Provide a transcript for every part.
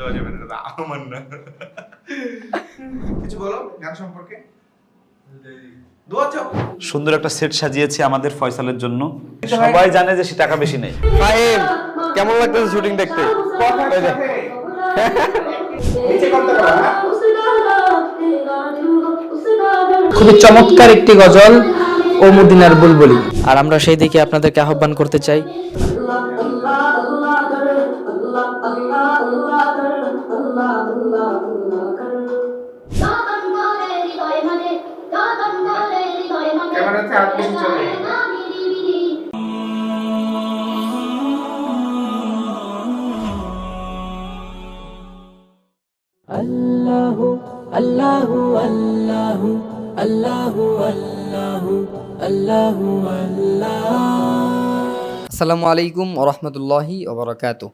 দেওয়া যাবে না এটা তো আমার না। কিছু বলো গান সম্পর্কে? সুন্দর একটা সেট সাজিয়েছি আমাদের ফয়সালের জন্য। সবাই জানে যে সে টাকা বেশি নেই। কেমন লাগতেছে শুটিং দেখতে? হ্যাঁ। খুবই চমৎকার একটি গজল ও মদিনার বুলবুলি। আর আমরা সেই দিকে আপনাদেরকে আহ্বান করতে চাই। ক্যামেরাতে হাত বেশি চলে আল্লাহু আল্লাহু আল্লাহু আল্লাহু আল্লাহু আল্লাহু আল্লাহ। আসসালামু আলাইকুম ওরহমতুল্লাহি ওবরাকাতু।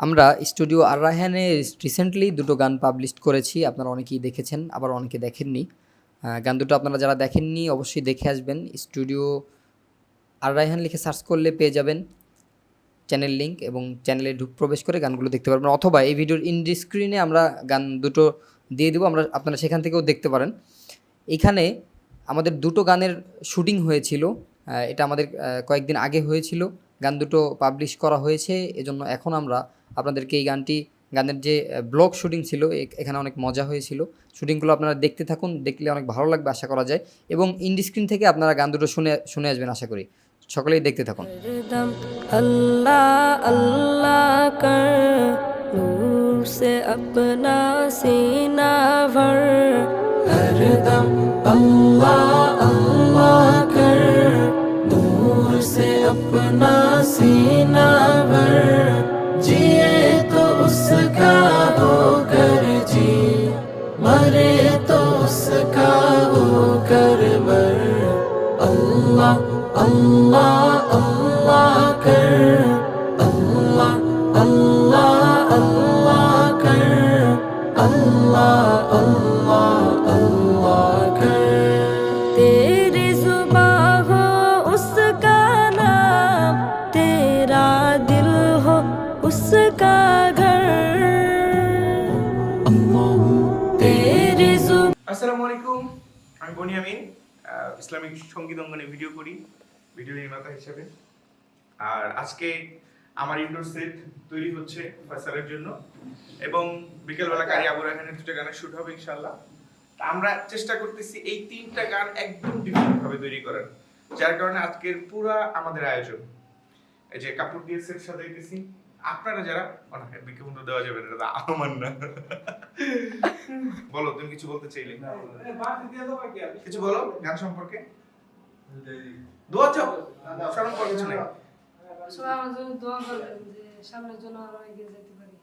আমরা স্টুডিও আর রায়হানে রিসেন্টলি দুটো গান পাবলিশ করেছি আপনারা অনেকেই দেখেছেন আবার অনেকে দেখেননি। গান দুটো আপনারা যারা দেখেননি, অবশ্যই দেখে আসবেন। স্টুডিও আর রায়হান লিখে সার্চ করলে পেয়ে যাবেন চ্যানেল লিঙ্ক এবং চ্যানেলে ঢুক প্রবেশ করে গানগুলো দেখতে পারবেন। অথবা এই ভিডিওর ইন্ডি স্ক্রিনে আমরা গান দুটো দিয়ে দেবো, আমরা আপনারা সেখান থেকেও দেখতে পারেন। এখানে আমাদের দুটো গানের শুটিং হয়েছিল। এটা আমাদের কয়েকদিন আগে হয়েছিল। গান দুটো পাবলিশ করা হয়েছে, এজন্য এখন আমরা আপনাদেরকে এই গানটি গানের যে ব্লগ শুটিং ছিল এখানে অনেক মজা হয়েছিল। শুটিংগুলো আপনারা দেখতে থাকুন, দেখলে অনেক ভালো লাগবে, আশা করা যায়। এবং ইন্ডিস্ক্রিন থেকে আপনারা গান দুটো শুনে শুনে আসবেন, আশা করি। সকলেই দেখতে থাকুন। আল্লাহ আল্লাহ সে আপনা সে আপনা আল্লাহ আল্লাহ আল্লাহ আল্লাহ আল্লাহ কর আল্লাহ আল্লাহ আল্লাহ তেরা দিল হো উসকা ঘর আল্লাহ তেরি আমি বনি আমিন। ইসলামিক সংগীত অঙ্গনে ভিডিও করি। ভিডিও নির্মাতা হিসেবে। আর আজকে আমার ইনডোর সেট তৈরি হচ্ছে ফয়সালের জন্য। এবং বিকেলবেলা কারি আবু রাহানের দুটো গানের শুট হবে ইনশাল্লাহ তা আমরা চেষ্টা করতেছি এই তিনটা গান একদম ডিফারেন্ট ভাবে তৈরি করার। যার কারণে আজকের পুরা আমাদের আয়োজন। এই যে কাপড় দিয়ে সেট সাজাইতেছি। আপনারা যারা অনেক বিজ্ঞাপন দেওয়া যাবে না এটা আমার না। বলো তুমি কিছু বলতে চাইলে? কিছু বলো গান সম্পর্কে? দোয়া চাও শরম করার কিছু নেই সবাই আমার জন্য দোয়া করবেন যে সামনের জন্য আরও এগিয়ে যেতে পারি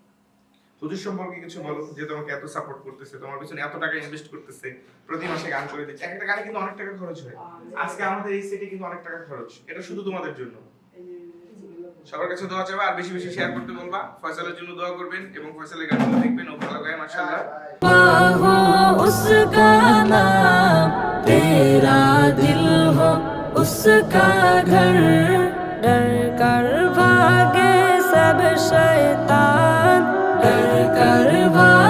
হুজুর সম্পর্কে কিছু বলো যে তোমাকে এত সাপোর্ট করতেছে তোমার পিছনে এত টাকা ইনভেস্ট করতেছে প্রতি মাসে গান করে দিচ্ছে একটা গানে কিন্তু অনেক টাকা খরচ হয় আজকে আমাদের এই সেটে কিন্তু অনেক টাকা খরচ এটা শুধু তোমাদের জন্য সবার কাছে দোয়া চাইবা আর বেশি বেশি শেয়ার করতে বলবা ফয়সালের জন্য দোয়া করবেন এবং ফয়সালের গানগুলো দেখবেন ও ভালো গায় মাশাআল্লাহ हो اس کا گھر ڈر کر بھاگے سب شیطان ڈر کر بھاگے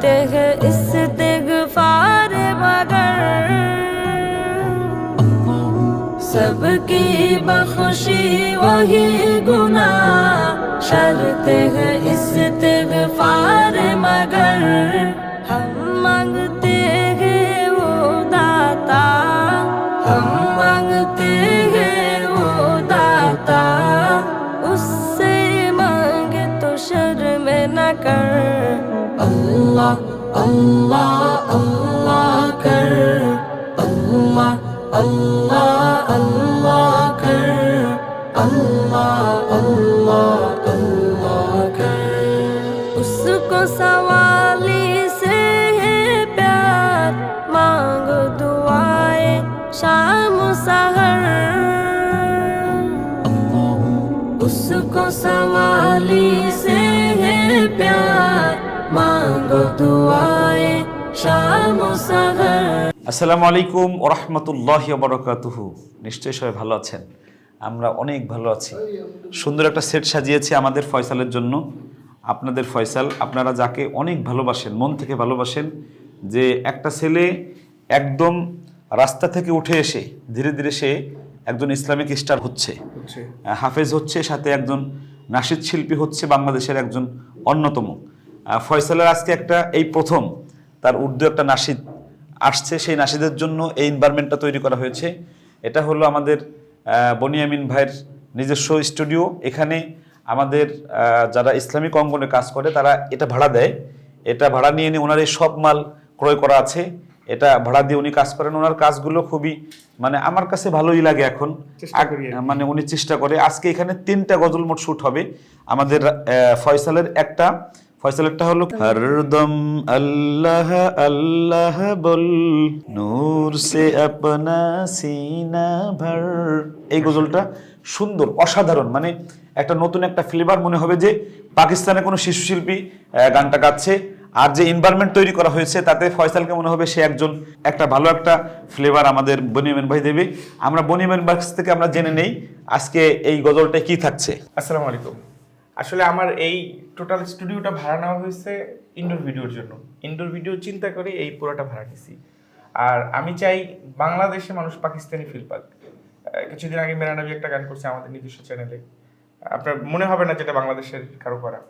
کرتے ہیں استغفار مگر سب کی بخوشی وہی گناہ شرط ہے استغفار مگر আসসালামু আলাইকুম ওরহমতুল্লাহ বরকাতুহু। নিশ্চয়ই সবাই ভালো আছেন? আমরা অনেক ভালো আছি। সুন্দর একটা সেট সাজিয়েছি আমাদের ফয়সালের জন্য। আপনাদের ফয়সাল আপনারা যাকে অনেক ভালোবাসেন মন থেকে ভালোবাসেন যে একটা ছেলে একদম রাস্তা থেকে উঠে এসে ধীরে ধীরে সে একজন ইসলামিক স্টার হচ্ছে। হাফেজ হচ্ছে সাথে একজন নাসিদ শিল্পী হচ্ছে বাংলাদেশের একজন অন্যতম। ফয়সালের আজকে একটা এই প্রথম তার উর্দু একটা নাসিদ আসছে। সেই নাসিদের জন্য এই এনভায়রনমেন্টটা তৈরি করা হয়েছে। এটা হলো আমাদের বনিয়ামিন ভাইয়ের নিজস্ব স্টুডিও এখানে আমাদের যারা ইসলামিক অঙ্গনে কাজ করে তারা এটা ভাড়া দেয়। এটা ভাড়া নিয়ে নিয়ে ওনার এই সব মাল ক্রয় করা আছে। এটা ভাড়া দিয়ে উনি কাজ করেন। ওনার কাজগুলো খুবই মানে আমার কাছে ভালোই লাগে এখন। মানে উনি চেষ্টা করে। আজকে এখানে তিনটা গজল মোট শুট হবে। আমাদের ফয়সালের একটা ফয়সালেরটা হলো হরদম আল্লাহ আল্লাহ বল নূর সে আপনা সিনা ভর। এই গজলটা সুন্দর অসাধারণ। মানে একটা নতুন একটা ফ্লেভার মনে হবে যে পাকিস্তানে কোনো শিশু শিল্পী আহ, গানটা গাচ্ছে। আর যে এনভায়রনমেন্ট তৈরি করা হয়েছে তাতে ফয়সালকে মনে হবে সে একজন একটা ভালো একটা ফ্লেভার আমাদের বনিমেন ভাই দেবে। আমরা বনিমেন ভাই থেকে আমরা জেনে নেই আজকে এই গজলটা কি থাকছে। আসসালামু আলাইকুম। আসলে আমার এই টোটাল স্টুডিওটা ভাড়া নেওয়া হয়েছে ইনডোর ভিডিওর জন্য। ইনডোর ভিডিও চিন্তা করে এই পুরোটা ভাড়া নিছি। আর আমি চাই বাংলাদেশে মানুষ পাকিস্তানি ফিল পাক। কিছুদিন আগে মেরা নবী একটা গান করছে আমাদের নিজস্ব চ্যানেলে আপনার মনে হবে না যেটা বাংলাদেশের কারও করা।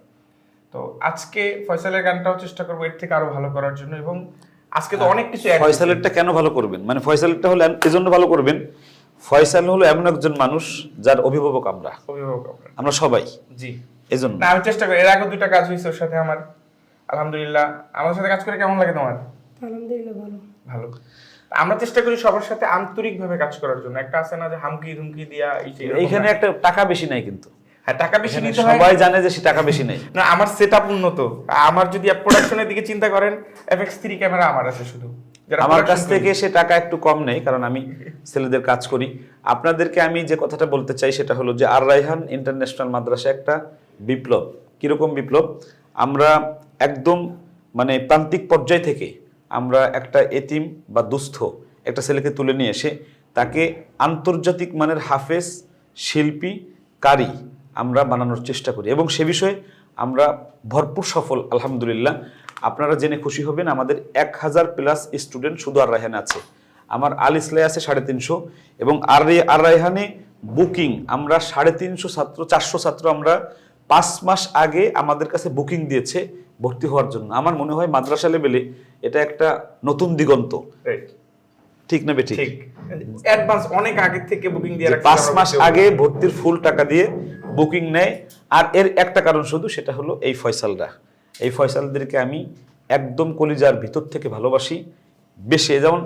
তো আজকে ফয়সালের গানটাও চেষ্টা করব এর থেকে আরও ভালো করার জন্য এবং আজকে তো অনেক কিছু ফয়সালেরটা কেন ভালো করবেন? মানে ফয়সালেরটা হলো এজন্য ভালো করবেন ফয়সাল হলো এমন একজন মানুষ যার অভিভাবক আমরা। অভিভাবক। আমরা সবাই। জি। এজন্য। না আমি চেষ্টা করি। এর আগে দুইটা কাজ হয়েছে ওর সাথে আমার। আলহামদুলিল্লাহ। আমার সাথে কাজ করে কেমন লাগে তোমার? আলহামদুলিল্লাহ ভালো। ভালো। আমরা চেষ্টা করি সবার সাথে আন্তরিক ভাবে কাজ করার জন্য। একটা আছে না যে হামকি ধুমকি দিয়া এইখানে একটা টাকা বেশি নাই কিন্তু। হ্যাঁ টাকা বেশি নিতে হয়। সবাই জানে যে সে টাকা বেশি নেই। না আমার সেট আপ উন্নত। আমার যদি প্রোডাকশনের দিকে চিন্তা করেন এফএক্স থ্রি ক্যামেরা আমার আছে শুধু। আমার কাছ থেকে সে টাকা একটু কম নেই কারণ আমি ছেলেদের কাজ করি। আপনাদেরকে আমি যে কথাটা বলতে চাই সেটা হলো যে আর রাইহান ইন্টারন্যাশনাল মাদ্রাসা একটা বিপ্লব। কীরকম বিপ্লব? আমরা একদম মানে প্রান্তিক পর্যায় থেকে আমরা একটা এতিম বা দুস্থ একটা ছেলেকে তুলে নিয়ে এসে তাকে আন্তর্জাতিক মানের হাফেজ, শিল্পী, কারি আমরা বানানোর চেষ্টা করি। এবং সে বিষয়ে আমরা ভরপুর সফল, আলহামদুলিল্লাহ। আপনারা জেনে খুশি হবেন, আমাদের এক হাজার প্লাস স্টুডেন্ট শুধু আর রায়হানে আছে। আমার আল ইসলাই আছে সাড়ে তিনশো এবং আর আর রায়হানে বুকিং আমরা সাড়ে তিনশো ছাত্র, চারশো ছাত্র আমরা পাঁচ মাস আগে আমাদের কাছে বুকিং দিয়েছে ভর্তি হওয়ার জন্য। আমার মনে হয় মাদ্রাসা লেভেলে এটা একটা নতুন দিগন্ত। ঠিক না বেঠিক? ঠিক। অ্যাডভান্স অনেক আগে থেকে বুকিং দিয়ে পাঁচ মাস আগে ভর্তির ফুল টাকা দিয়ে বুকিং নেয়। আর এর একটা কারণ শুধু সেটা হলো এই ফয়সালরা। এই ফয়সালদেরকে আমি একদম কলিজার ভিতর থেকে ভালোবাসি। বেশি যেমন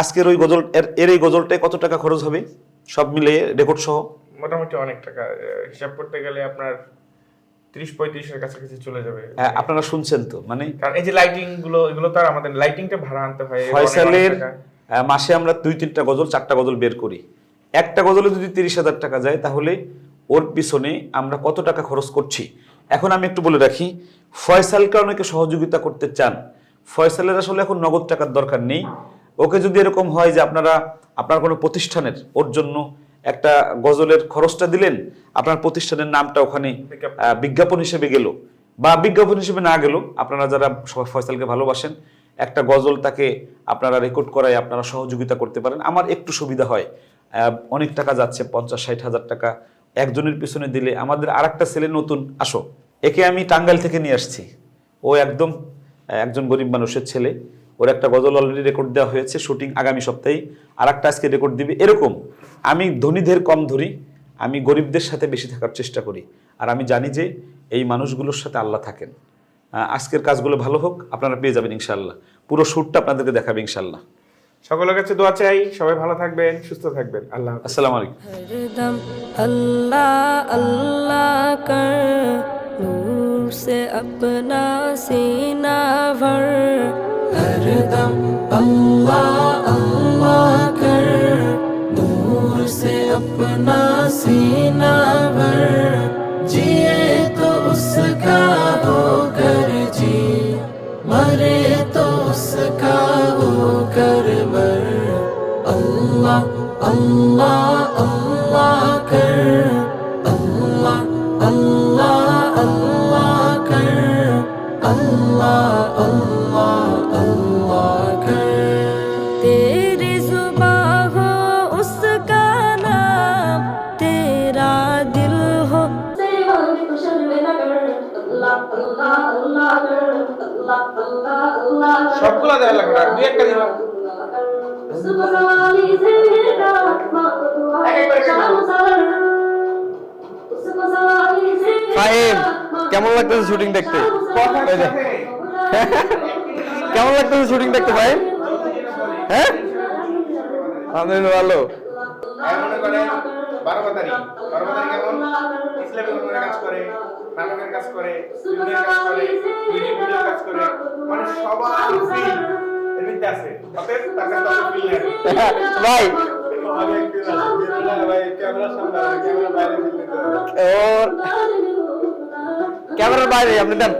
আজকের ওই গজল এর এর এই গজলটায় কত টাকা খরচ হবে? সব মিলিয়ে রেকর্ড সহ। মোটামুটি অনেক টাকা হিসাব করতে গেলে আপনার কাছাকাছি চলে যাবে। হ্যাঁ, আপনারা শুনছেন তো মানে কারণ এই যে লাইটিংগুলো এগুলো তো আমাদের লাইটিংটা ভাড়া আনতে হয় ফয়সালের মাসে আমরা দুই তিনটা গজল চারটা গজল বের করি। একটা গজলে যদি তিরিশ হাজার টাকা যায় তাহলে ওর পিছনে আমরা কত টাকা খরচ করছি? এখন আমি একটু বলে রাখি ফয়সালকে অনেকে সহযোগিতা করতে চান। ফয়সালের আসলে এখন নগদ টাকার দরকার নেই। ওকে যদি এরকম হয় যে আপনারা আপনার কোনো প্রতিষ্ঠানের ওর জন্য একটা গজলের খরচটা দিলেন, আপনার প্রতিষ্ঠানের নামটা ওখানে বিজ্ঞাপন। হিসেবে গেল। বা বিজ্ঞাপন হিসেবে না গেল, আপনারা যারা সবাই ফয়সালকে ভালোবাসেন, একটা গজল তাকে আপনারা রেকর্ড করায়, আপনারা সহযোগিতা করতে পারেন। আমার একটু সুবিধা হয় অনেক টাকা যাচ্ছে, পঞ্চাশ, ষাট হাজার টাকা একজনের পিছনে দিলে। আমাদের আর একটা ছেলে নতুন, আসো। একে আমি টাঙ্গাইল থেকে নিয়ে আসছি। ও একদম একজন গরিব মানুষের ছেলে। ওর একটা গজল অলরেডি রেকর্ড দেওয়া হয়েছে, শুটিং আগামী সপ্তাহেই। আর একটা আজকে রেকর্ড দিবে। এরকম আমি ধনীদের কম ধরি আমি গরিবদের সাথে বেশি থাকার চেষ্টা করি। আর আমি জানি যে এই মানুষগুলোর সাথে আল্লাহ থাকেন। আজকের কাজগুলো ভালো হোক আপনারা পেয়ে যাবেন ইনশাল্লাহ পুরো সুরটা আপনাদেরকে দেখাবে ইনশাল্লাহ সকলের কাছে দোয়া চাই সবাই ভালো থাকবেন সুস্থ থাকবেন। আল্লাহ আসসালাম আলাইকুম। আল্লাহ আল্লাহ কর নূর সে আপনা সিনা ভর। হরদম আল্লাহ। سے اپنا سینا بھر۔ جیے تو اس کا ہو کر جی۔ مرے تو اس کا ہو کر কেমন লাগতেছে শুটিং দেখতে কেমন লাগতেছে শুটিং দেখতে ভাই হ্যাঁ আলহামদুলিল্লাহ ভালো কাজ করে নাটকের কাজ করে কাজ করে ভিডিও কাজ করে আছে ভাই বাইরে ওর ক্যামেরার বাইরে আপনি দেন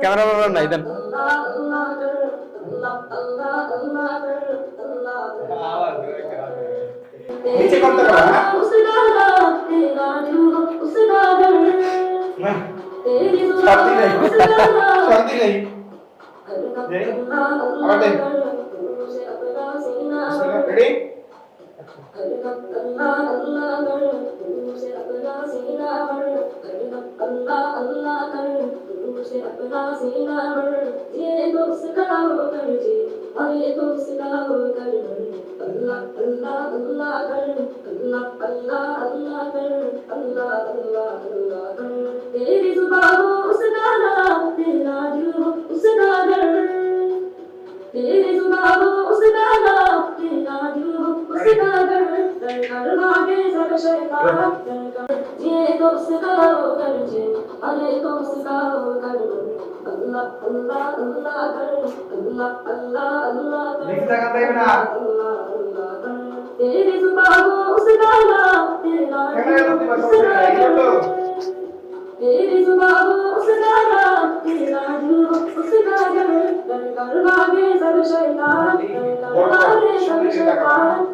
ক্যামেরার বাইরে নাই দেন নিচে করতে পারো হ্যাঁ শান্তি নেই শান্তি নেই আবার দেখ I'm goes to come, it goes to come, it goes to लिखता करता है बेटा तेरे जुबानों उसका नाम तेरा तेरे जुबानों उसका नाम तेरा उसका जन्म कर करवा में सब शैतान कर करवा में सब शैतान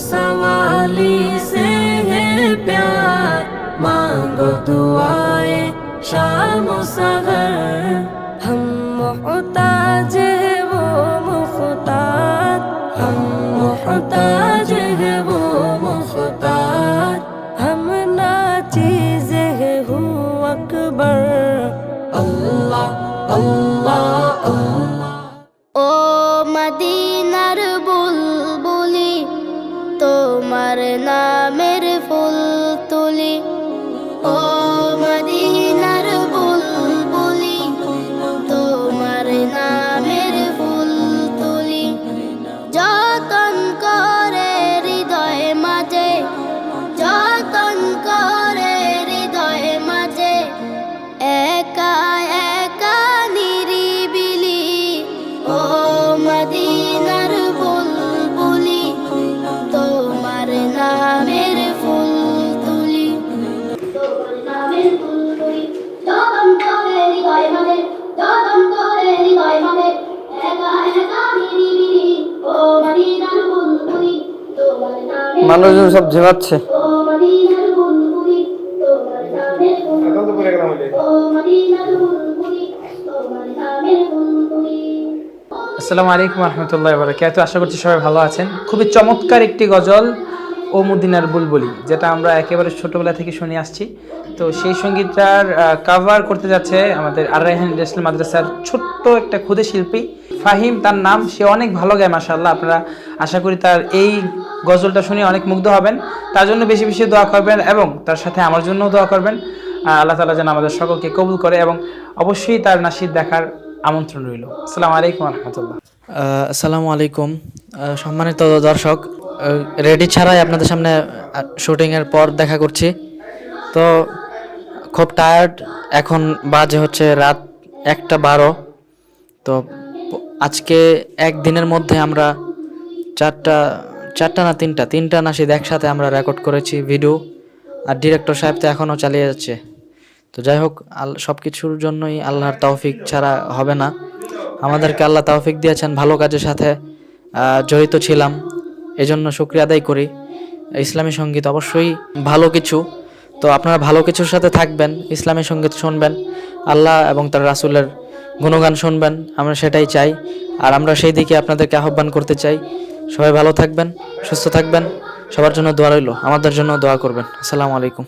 سوالی سے ہے پیار مانگو دعائیں شام و سہر তোমার নামের বুলবুলি আসসালামু আলাইকুম রহমতুল্লাহ বারাকাতু আশা করছি সবাই ভালো আছেন। খুবই চমৎকার একটি গজল, ও মুদিনার বুলবুলি, যেটা আমরা একেবারে ছোটবেলা থেকে শুনে আসছি। তো সেই সঙ্গীতটার কাভার করতে যাচ্ছে আমাদের আর রায়হান ইন্টারন্যাশনাল মাদ্রাসার ছোট্ট একটা ক্ষুদে শিল্পী ফাহিম। তার নাম, সে অনেক ভালো গায় মাসাল্লাহ আপনারা আশা করি তার এই গজলটা শুনে অনেক মুগ্ধ হবেন। তার জন্য বেশি বেশি দোয়া করবেন এবং তার সাথে আমার জন্যও দোয়া করবেন। আল্লাহ তালা যেন আমাদের সকলকে কবুল করে এবং অবশ্যই তার নাসির দেখার আমন্ত্রণ রইল। আসসালামু আলাইকুম রহমতুল্লাহ। আসসালামু আলাইকুম। সম্মানিত দর্শক রেডি ছাড়াই আপনাদের সামনে শুটিংয়ের পর দেখা করছি। তো খুব টায়ার্ড এখন বাজে হচ্ছে রাত একটা বারো। তো আজকে একদিনের মধ্যে আমরা চারটা চারটা না তিনটা? তিনটা না নাসিদ একসাথে আমরা রেকর্ড করেছি ভিডিও আর ডিরেক্টর সাহেব তো এখনও চালিয়ে যাচ্ছে। তো যাই হোক, আল সব কিছুর জন্যই আল্লাহর তৌফিক ছাড়া হবে না। আমাদেরকে আল্লাহ তৌফিক দিয়েছেন ভালো কাজের সাথে। জড়িত ছিলাম। এজন্য শুক্রিয়া আদায় করি। ইসলামী সংগীত অবশ্যই ভালো কিছু। তো আপনারা ভালো কিছুর সাথে থাকবেন, ইসলামী সংগীত শুনবেন। আল্লাহ এবং তার রাসূলের গুণগান শুনবেন, আমরা সেটাই চাই। আর আমরা সেই দিকে আপনাদেরকে আহ্বান করতে চাই। সবাই ভালো থাকবেন, সুস্থ থাকবেন। সবার জন্য দোয়া রইল, আমাদের জন্য দোয়া করবেন। আসসালামু আলাইকুম।